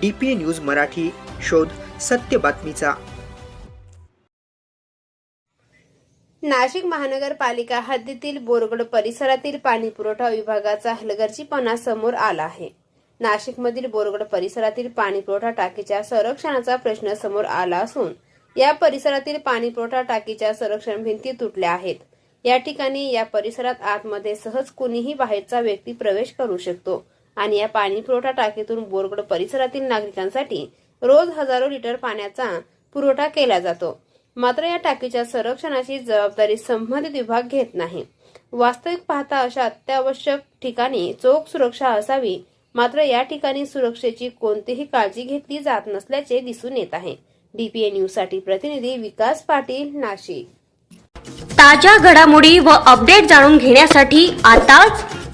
DPA news Marathi शोध सत्य बातमीचा. नाशिक महानगरपालिका हद्दीतील बोरगड परिसरातील पाणी पुरवठा विभागाचा हलगर्जीपणा समोर आला आहे. नाशिकमधील बोरगड परिसरातील पाणी पुरवठा टाकीच्या संरक्षणाचा प्रश्न समोर आला असून या परिसरातील पाणी पुरवठा टाकीच्या संरक्षण भिंती तुटल्या आहेत. या ठिकाणी या परिसरात आतमध्ये सहज कुणीही बाहेरचा व्यक्ती प्रवेश करू शकतो. आणि या पाणी पुरवठा टाकीतून बोरगड परिसरातील नागरिकांसाठी रोज हजारो लिटर पाण्याचा पुरवठा केला जातो. मात्र या टाकीच्या संरक्षणाची जबाबदारी संबंधित विभाग घेत नाही. वास्तविक पाहता अशा अत्यावश्यक ठिकाणी चोख सुरक्षा असावी. मात्र या ठिकाणी सुरक्षेची कोणतीही काळजी घेतली जात नसल्याचे दिसून येत आहे. डीपीए न्यूजसाठी प्रतिनिधी विकास पाटील नाशिक. ताज्या घडामोडी व अपडेट जाणून घेण्यासाठी आताच